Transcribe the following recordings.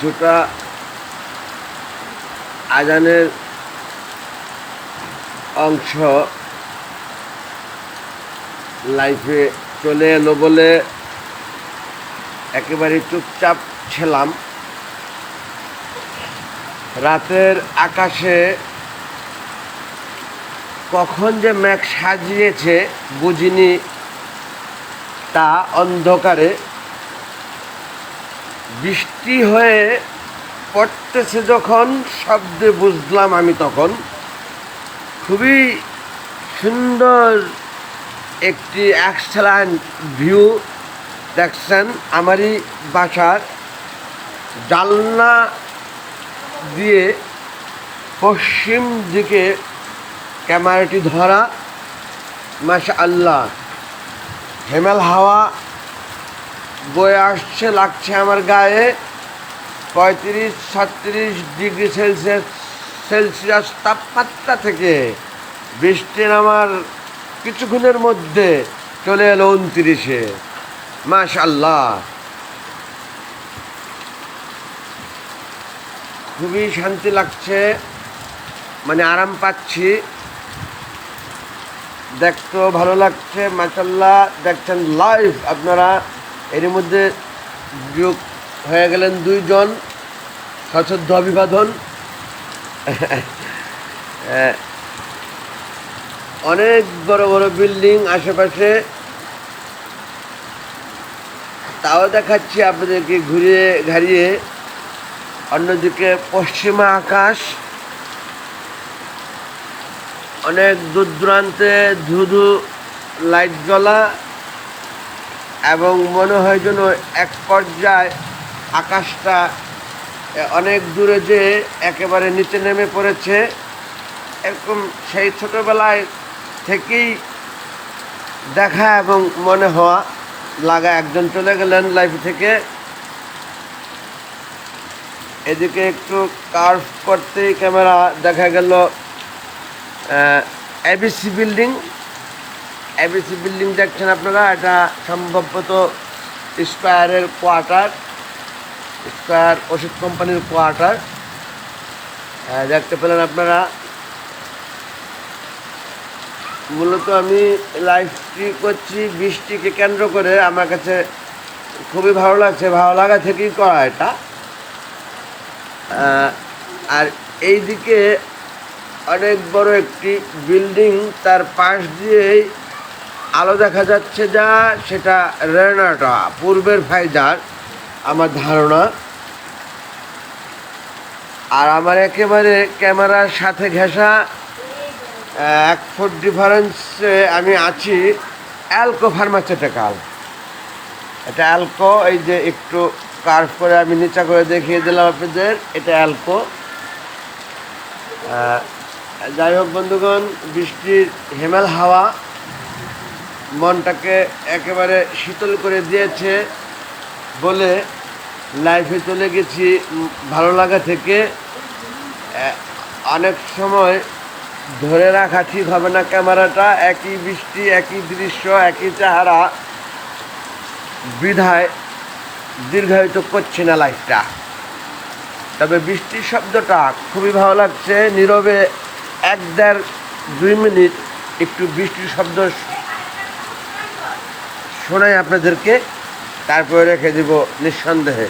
কিছুটা আজানের অংশ লাইফে চলে এলো বলে একেবারে চুপচাপ ছিলাম। রাতের আকাশে কখন যে মেঘ সাজিয়েছে বুঝিনি, তা অন্ধকারে বৃষ্টি হয়ে পড়তেছে যখন, শব্দে বুঝলাম আমি তখন। খুবই সুন্দর একটি এক্সেলেন্ট ভিউ দেখছেন আমারই বাসার জালনা দিয়ে পশ্চিম দিকে ক্যামেরাটি ধরা। মাশা আল্লাহ হেমেল হাওয়া বয়ে আসছে, লাগছে আমার গায়ে পঁয়ত্রিশ ছত্রিশ ডিগ্রি সেলসিয়াস সেলসিয়াস তাপমাত্রা থেকে বৃষ্টির আমার কিছুক্ষণের মধ্যে চলে এলো উনত্রিশে। মাশাল্লাহ খুবই শান্তি লাগছে মানে আরাম পাচ্ছি। দেখতেও ভালো লাগছে মাসাল্লাহ দেখছেন লাইভ আপনারা। এর মধ্যে যোগ হয়ে গেলেন দুইজন সশ্রদ্ধ অভিবাদন। অনেক বড় বড় বিল্ডিং আশেপাশে। তাও দেখাচ্ছি আপনাদেরকে ঘুরিয়ে ঘাড়িয়ে অন্যদিকে পশ্চিমা আকাশ। অনেক দূর দূরান্তে ধুধু লাইট জ্বলা। এবং মনে হয় যেন এক পর্যায়ে আকাশটা অনেক দূরে যে একেবারে নিচে নেমে পড়েছে, এরকম সেই ছোটোবেলায় থেকেই দেখা এবং মনে হওয়া, লাগা একজন চলে গেলেন লাইফ থেকে। এদিকে একটু কার্ভ করতেই ক্যামেরা দেখা গেল এবিসি বিল্ডিং এবিসি বিল্ডিং দেখছেন আপনারা এটা সম্ভবত স্কোয়ারের কোয়ার্টার, স্কোয়ার ওষুধ কোম্পানির কোয়ার্টার। দেখতে পেলেন আপনারা। মূলত আমি লাইভটি করছি, বৃষ্টিকে কেন্দ্র করে। আমার কাছে খুবই ভালো লাগছে, ভালো লাগা থেকেই করা এটা। আর এইদিকে অনেক বড় একটি বিল্ডিং, তার পাশ দিয়েই আলো দেখা যাচ্ছে যা, সেটা রেনাটা, পূর্বের ফাইজার, আমার ধারণা। আর আমার একেবারে ক্যামেরার সাথে ঘেঁষা এক ফুট ডিফারেন্সে আমি আছি অ্যালকো ফার্মাসিউটিক্যাল। এটা অ্যালকো, এই যে একটু কার্ভ করে আমি নিচা করে দেখিয়ে দিলাম আপনাদের, এটা অ্যালকো। যাই হোক বন্ধুগণ, বৃষ্টির হেমেল হাওয়া। মনটাকে একেবারে শীতল করে দিয়েছে বলে লাইফে চলে গেছি ভালো লাগা থেকে। অনেক সময় ধরে রাখা ঠিক হবে না ক্যামেরাটা, একই বৃষ্টি, একই দৃশ্য, একই চেহারা। বিধায় দীর্ঘায়িত করছি না লাইফটা তবে বৃষ্টির শব্দটা খুবই ভালো লাগছে। নীরবে এক দেড় দুই মিনিট একটু বৃষ্টির শব্দ শোনাই আপনাদেরকে তারপরে রেখে দিব নিঃসন্দেহে।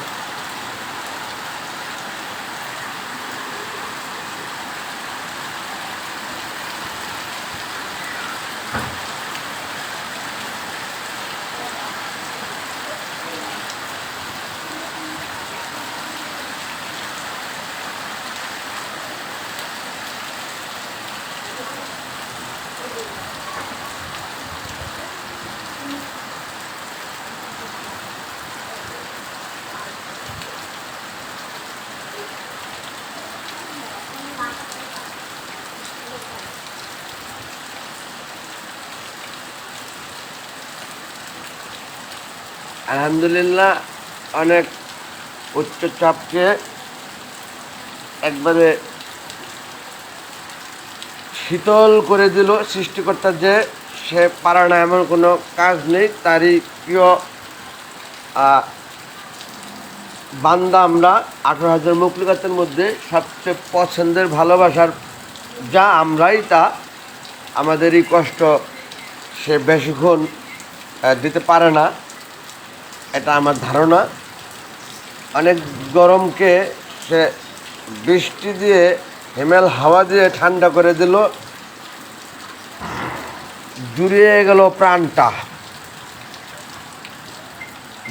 আলহামদুলিল্লাহ, অনেক উচ্চ চাপকে একবারে শীতল করে দিল সৃষ্টিকর্তা যে সে পারে না, এমন কোনো কাজ নেই। তারই প্রিয় বান্দা আমরা, আঠারো হাজার মকলিকাতের মধ্যে সবচেয়ে পছন্দের, ভালোবাসার যা আমরাই তা, আমাদেরই কষ্ট সে বেশিক্ষণ দিতে পারে না। এটা আমার ধারণা। অনেক গরমকে সে বৃষ্টি দিয়ে হেমেল হাওয়া দিয়ে ঠান্ডা করে দিল। জুড়িয়ে গেল প্রাণটা।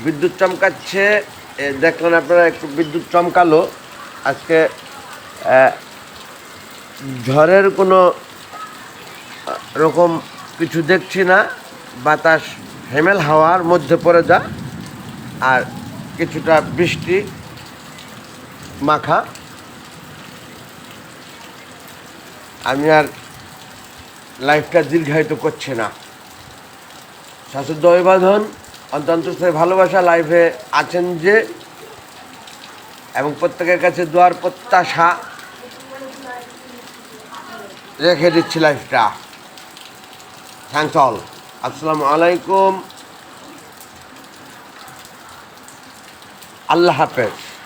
বিদ্যুৎ চমকাচ্ছে। দেখলেন আপনারা একটু বিদ্যুৎ চমকালো। আজকে ঝড়ের কোনো রকম কিছু দেখছি না। বাতাস হেমেল হাওয়ার মধ্যে পড়ে যা। আর কিছুটা বৃষ্টি, মাখা। আমি আর লাইফটা দীর্ঘায়িত করছে না। শাশুদ্ধ অভিবাদন অত্যন্ত ভালোবাসা লাইফে আছেন যে, এবং প্রত্যেকের কাছে দোয়ার প্রত্যাশা রেখে দিচ্ছি লাইফটা। থ্যাংকস অল আসসালামু আলাইকুম। আল্লাহ হাফেজ।